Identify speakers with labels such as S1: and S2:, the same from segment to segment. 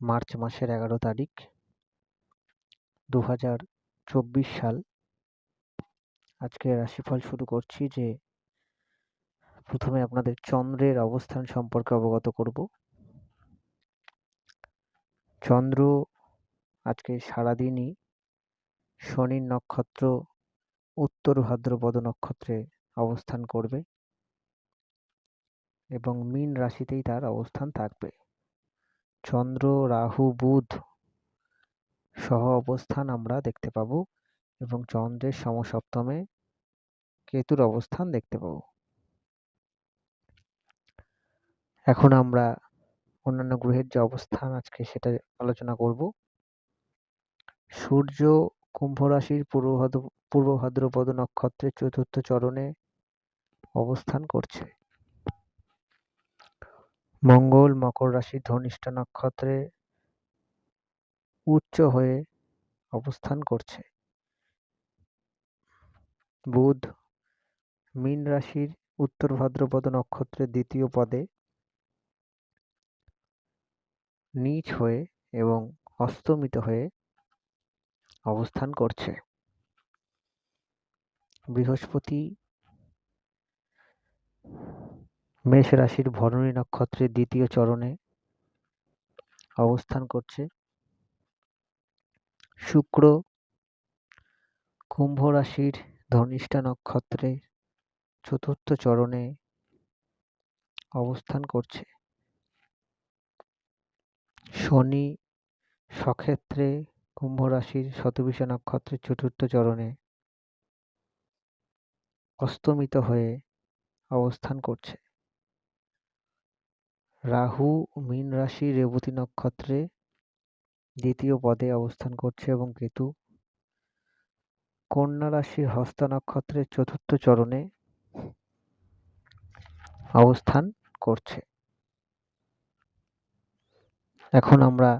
S1: March মাসের এগারো তারিখ দু হাজার চব্বিশ সাল। আজকে রাশিফল শুরু করছি যে, প্রথমে আপনাদের চন্দ্রের অবস্থান সম্পর্কে অবগত করব। চন্দ্র আজকে সারাদিনই শনির নক্ষত্র, উত্তর ভাদ্রপদ নক্ষত্রে অবস্থান করবে এবং মীন রাশিতেই তার অবস্থান থাকবে। চন্দ্র, রাহু, বুধ সহ অবস্থান আমরা দেখতে পাবো এবং চন্দ্রের সমসপ্তমে কেতুর অবস্থান দেখতে পাবো। এখন আমরা অন্যান্য গ্রহের যে অবস্থান আজকে সেটা আলোচনা করব। সূর্য, কুম্ভ রাশির পূর্ব ভাদ্র, পূর্ব ভাদ্রপদ নক্ষত্রের চতুর্থ চরণে অবস্থান করছে। মঙ্গল, মকর রাশির ধনিষ্ঠা নক্ষত্রে উচ্চ হয়ে অবস্থান করছে। বুধ, মীন রাশির উত্তর ভাদ্রপদ নক্ষত্রের দ্বিতীয় পদে নীচ হয়ে এবং অস্তমিত হয়ে অবস্থান করছে। বৃহস্পতি মেষ রাশির ভরণী নক্ষত্রের দ্বিতীয় চরণে অবস্থান করছে। শুক্র কুম্ভ রাশির ধনিষ্ঠা নক্ষত্রে চতুর্থ চরণে অবস্থান করছে। শনি সক্ষেত্রে কুম্ভ রাশির শতবিশা নক্ষত্রের চতুর্থ চরণে অস্তমিত হয়ে অবস্থান করছে। রাহু, মীন রাশি, রেবতী নক্ষত্রে দ্বিতীয় পদে অবস্থান করছে এবং কেতু। কন্যা রাশির হস্ত নক্ষত্রের চতুর্থ চরণে অবস্থান করছে। এখন আমরা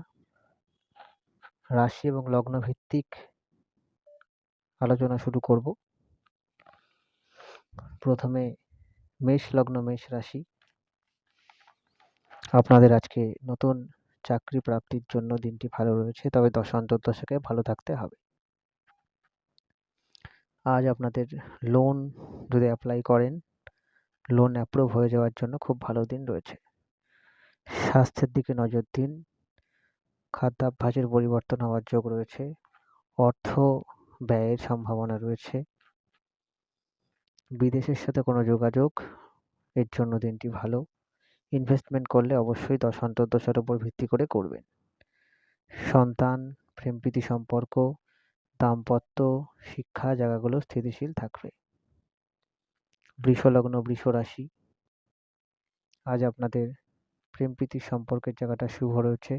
S1: রাশি এবং লগ্ন ভিত্তিক আলোচনা শুরু করব। প্রথমে মেষ লগ্ন, মেষ রাশি। আপনাদের আজকে নতুন চাকরি প্রাপ্তির জন্য দিনটি ভালো রয়েছে, তবে দশান্তর দশকে ভালো থাকতে হবে। আজ আপনাদের লোন যদি অ্যাপ্লাই করেন লোন অ্যাপ্রুভ হয়ে যাওয়ার জন্য খুব ভালো দিন রয়েছে। স্বাস্থ্যের দিকে নজর দিন, খাদ্যাভ্যাসের পরিবর্তন হওয়ার যোগ রয়েছে, অর্থ ব্যয়ের সম্ভাবনা রয়েছে। বিদেশের সাথে কোনো যোগাযোগ, এর জন্য দিনটি ভালো। ইনভেস্টমেন্ট করলে অবশ্যই অন্তর্দশার উপর ভিত্তি করে করবেন। সন্তান, প্রেমপ্রীতি সম্পর্ক, দাম্পত্য, শিক্ষা জায়গাগুলো স্থিতিশীল থাকবে। বৃষলগ্ন বৃষ রাশি। আজ আপনাদের প্রেমপ্রীতির সম্পর্কের জায়গাটা শুভ রয়েছে।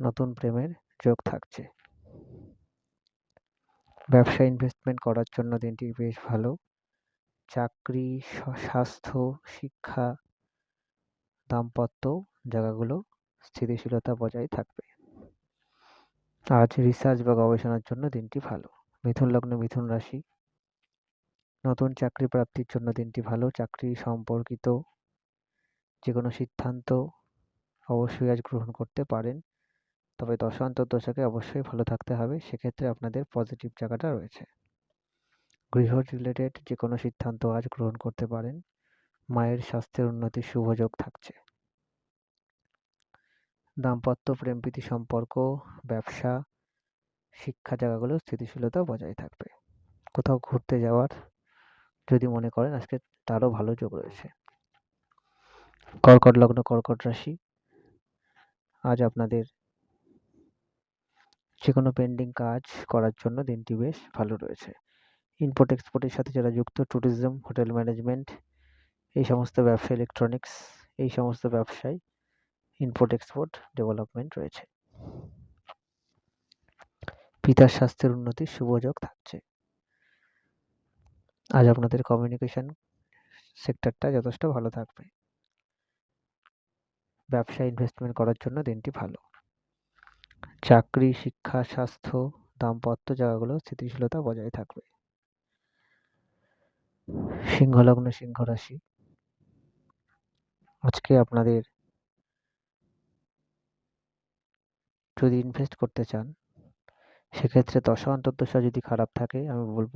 S1: নতুন প্রেমের যোগ থাকছে। ব্যবসা ইনভেস্টমেন্ট করার জন্য দিনটি বেশ ভালো। চাকরি স্বাস্থ্য, শিক্ষা, দাম্পত্য জায়গাগুলো স্থিতিশীলতা বজায় থাকবে। আজ রিসার্চ বা গবেষণার জন্য দিনটি ভালো। মিথুন লগ্ন, মিথুন রাশি। নতুন চাকরি প্রাপ্তির জন্য দিনটি ভালো। চাকরি সম্পর্কিত যে কোনো সিদ্ধান্ত অবশ্যই আজ গ্রহণ করতে পারেন। তবে দশা অন্তর্দশাকে অবশ্যই ভালো থাকতে হবে। সেক্ষেত্রে আপনাদের পজিটিভ জায়গাটা রয়েছে। গৃহ রিলেটেড যে কোনো সিদ্ধান্ত আজ গ্রহণ করতে পারেন। মায়ের স্বাস্থ্যের উন্নতির শুভযোগ থাকছে। দাম্পত্য প্রেমপ্রীতি সম্পর্ক, ব্যবসা, শিক্ষা জায়গাগুলো স্থিতিশীলতা বজায় থাকবে। কোথাও ঘুরতে যাওয়ার যদি মনে করেন, আজকে তারও ভালো যোগ রয়েছে। কর্কট লগ্ন, কর্কট রাশি, আজ আপনাদের যে কোনো পেন্ডিং কাজ করার জন্য দিনটি বেশ ভালো রয়েছে। ইম্পোর্ট এক্সপোর্টের সাথে যারা যুক্ত ট্যুরিজম হোটেল ম্যানেজমেন্ট এই সমস্ত ব্যবসা ইলেকট্রনিক্স এই সমস্ত ব্যবসায় ইম্পোর্ট এক্সপোর্ট ডেভেলপমেন্ট রয়েছে। পিতার স্বাস্থ্যের উন্নতির শুভযোগ থাকছে। আজ আপনাদের কমিউনিকেশন সেক্টরটা যথেষ্ট ভালো থাকবে। ব্যবসা ইনভেস্টমেন্ট করার জন্য দিনটি ভালো। চাকরি, শিক্ষা, স্বাস্থ্য, দাম্পত্য জায়গাগুলো স্থিতিশীলতা বজায় থাকবে। সিংহলগ্ন সিংহ রাশি আজকে আপনাদের যদি ইনভেস্ট করতে চান, সেক্ষেত্রে দশা অন্তর্দশা যদি খারাপ থাকে, আমি বলব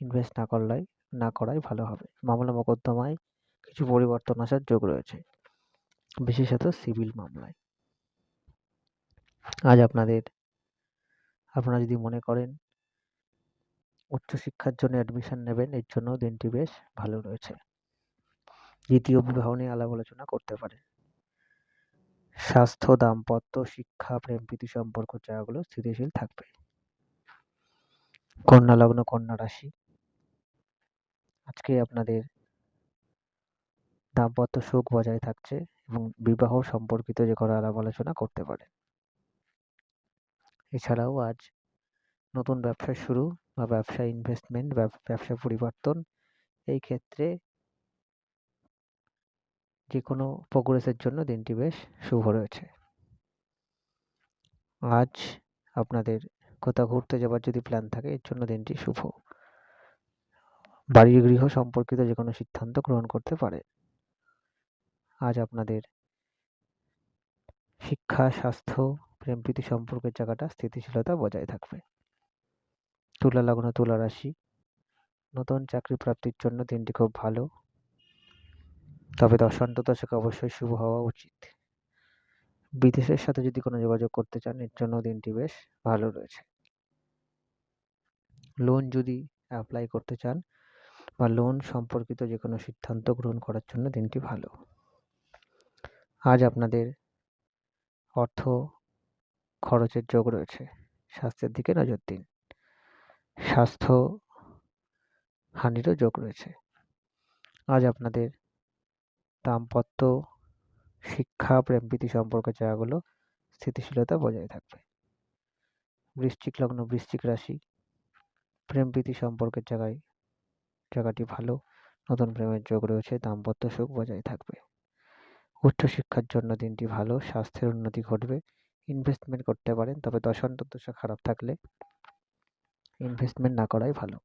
S1: ইনভেস্ট না করলাই, না করাই ভালো হবে। মামলা মোকদ্দমায় কিছু পরিবর্তন আসার যোগ রয়েছে, বিশেষত সিভিল মামলায়। আজ আপনাদের, আপনারা যদি মনে করেন উচ্চশিক্ষার জন্য অ্যাডমিশন নেবেন, এর জন্য দিনটি বেশ ভালো রয়েছে। দ্বিতীয় বিবাহ নিয়ে আলাপ আলোচনা করতে পারেন। স্বাস্থ্য, দাম্পত্য, শিক্ষা, প্রেম, প্রীতি সম্পর্ক জায়গাগুলো স্থিতিশীল থাকবে। কন্যা লগ্ন, কন্যা রাশি। আজকে আপনাদের দাম্পত্য সুখ বজায় থাকছে এবং বিবাহ সম্পর্কিত যে কোনো আলাপ আলোচনা করতে পারেন। এছাড়াও আজ নতুন ব্যবসা শুরু বা ব্যবসা ইনভেস্টমেন্ট ব্যবসা পরিবর্তন, এই ক্ষেত্রে যে কোনো প্রোগ্রেসের জন্য দিনটি বেশ শুভ রয়েছে। আজ আপনাদের কোথাও ঘুরতে যাবার যদি প্ল্যান থাকে, এর জন্য দিনটি শুভ। বাড়ির গৃহ সম্পর্কিত যে কোনো সিদ্ধান্ত গ্রহণ করতে পারে। আজ আপনাদের শিক্ষা, স্বাস্থ্য প্রেম প্রীতি সম্পর্কের জায়গাটা স্থিতিশীলতা বজায় থাকবে। তুলা লগ্ন তুলা রাশি। নতুন চাকরি প্রাপ্তির জন্য দিনটি খুব ভালো। তবে দশান্ত দশকে অবশ্যই শুভ হওয়া উচিত। বিদেশের সাথে যদি কোনো যোগাযোগ করতে চান, এর জন্য দিনটি বেশ ভালো রয়েছে। লোন যদি অ্যাপ্লাই করতে চান বা লোন সম্পর্কিত যে কোনো সিদ্ধান্ত গ্রহণ করার জন্য দিনটি ভালো। আজ আপনাদের অর্থ খরচের যোগ রয়েছে। স্বাস্থ্যের দিকে নজর দিন। স্বাস্থ্য হানিরও যোগ রয়েছে। আজ আপনাদের দাম্পত্য শিক্ষা, প্রেমপ্রীতি সম্পর্কের জায়গাগুলো স্থিতিশীলতা বজায় থাকবে। বৃশ্চিক লগ্ন, বৃশ্চিক রাশি, প্রেমপ্রীতি সম্পর্কের জায়গায় জায়গাটি ভালো, নতুন প্রেমের যোগ রয়েছে, দাম্পত্য সুখ বজায় থাকবে। উচ্চশিক্ষার জন্য দিনটি ভালো, স্বাস্থ্যের উন্নতি ঘটবে ইনভেস্টমেন্ট করতে পারেন, তবে দশা খারাপ থাকলে ইনভেস্টমেন্ট না করাই ভালো।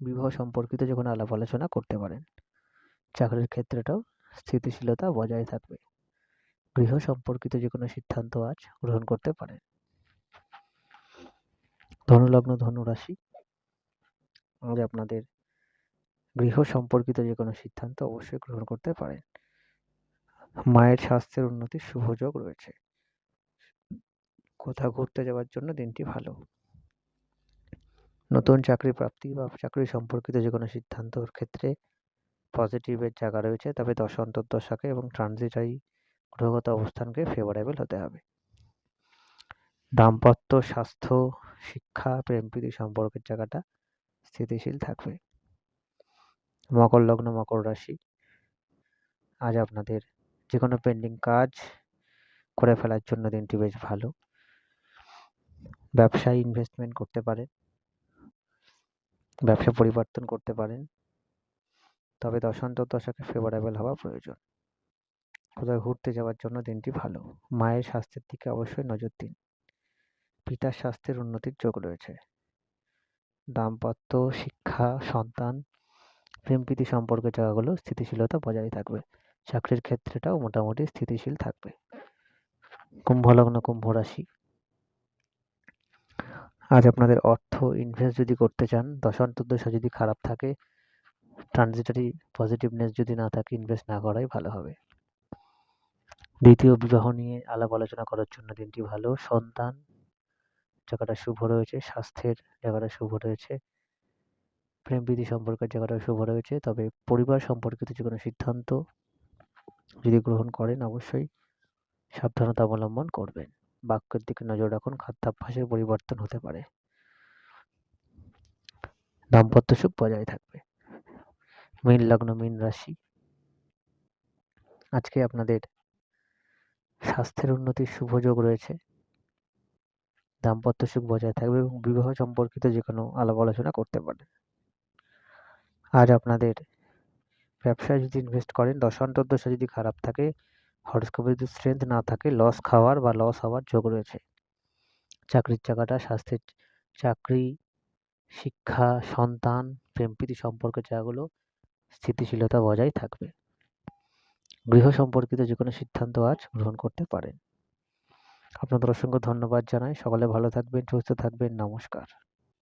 S1: বিবাহ সম্পর্কিত যখন আলাপ আলোচনা করতে পারেন। চাকরির ক্ষেত্রেটাও স্থিতিশীলতা বজায় থাকবে। গৃহ সম্পর্কিত যে কোনো সিদ্ধান্ত আজ গ্রহণ করতে পারেন। ধনুলগ্ন ধনুরাশি আজ আপনাদের গৃহ সম্পর্কিত যে কোনো সিদ্ধান্ত অবশ্যই গ্রহণ করতে পারেন। মায়ের স্বাস্থ্যের উন্নতির শুভযোগ রয়েছে। কোথাও ঘুরতে যাওয়ার জন্য দিনটি ভালো। নতুন চাকরি প্রাপ্তি বা চাকরি সম্পর্কিত যে কোনো সিদ্ধান্তর ক্ষেত্রে পজিটিভের জায়গা রয়েছে, তবে দশ অন্তর্দশাকে এবং ট্রানজিটারি গ্রহগত অবস্থানকে ফেভারেবল হতে হবে। দাম্পত্য, স্বাস্থ্য, শিক্ষা, প্রেম, প্রীতি সম্পর্কের জায়গাটা স্থিতিশীল থাকবে। মকর লগ্ন, মকর রাশি। আজ আপনাদের যে কোনো পেন্ডিং কাজ করে ফেলার জন্য দিনটি বেশ ভালো। ব্যবসায় ইনভেস্টমেন্ট করতে পারেন। ব্যবসা পরিবর্তন করতে পারেন। তবে দশান্ত দশাকে ফেভারেবল হওয়া প্রয়োজন। কোথাও ঘুরতে যাওয়ার জন্য দিনটি ভালো। মায়ের স্বাস্থ্যের দিকে অবশ্যই নজর দিন। পিতার স্বাস্থ্যের উন্নতির যোগ রয়েছে। দাম্পত্য, শিক্ষা, সন্তান প্রেম প্রীতি সম্পর্কের জায়গাগুলো স্থিতিশীলতা বজায় থাকবে। চাকরির ক্ষেত্রেটাও মোটামুটি স্থিতিশীল থাকবে। কুম্ভ লগ্ন, কুম্ভ রাশি। আজ আপনাদের অর্থ ইনভেস্ট যদি করতে চান দশান্তর্দশা যদি খারাপ থাকে ট্রানজিটারি পজিটিভনেস যদি না থাকে ইনভেস্ট না করাই ভালো হবে। দ্বিতীয় বিবাহ নিয়ে আলাপ আলোচনা করার জন্য দিনটি ভালো। সন্তান জায়গাটা শুভ রয়েছে, স্বাস্থ্যের জায়গাটা শুভ রয়েছে প্রেম প্রীতি সম্পর্কের জায়গাটা শুভ রয়েছে, তবে পরিবার সম্পর্কিত যে কোনো সিদ্ধান্ত যদি গ্রহণ করেন, অবশ্যই সাবধানতা অবলম্বন করবেন। বাক্যের দিকে নজর রাখুন, খাদ্যাভ্যাসের পরিবর্তন হতে পারে। দাম্পত্য সুখ বজায় থাকবে। মীন লগ্ন, মীন রাশি। আজকে আপনাদের স্বাস্থ্যের উন্নতির শুভ যোগ রয়েছে। দাম্পত্য সুখ বজায় থাকবে এবং বিবাহ সম্পর্কিত যে কোনো আলাপ আলোচনা করতে পারেন। আজ আপনাদের ব্যবসায় যদি ইনভেস্ট করেন দশান্তর্দশা যদি খারাপ থাকে হরস্কোপে যদি স্ট্রেংথ না থাকে লস খাওয়ার বা লস হওয়ার যোগ রয়েছে। চাকরির জায়গাটা, স্বাস্থ্যের চাকরি, শিক্ষা, সন্তান, প্রেম, প্রীতি সম্পর্কের জায়গাগুলো স্থিতিশীলতা বজায় থাকবে। গৃহ সম্পর্কিত যে কোনো সিদ্ধান্ত আজ গ্রহণ করতে পারেন। আপনাদের অসংখ্য ধন্যবাদ জানাই। সকলে ভালো থাকবেন, সুস্থ থাকবেন। নমস্কার।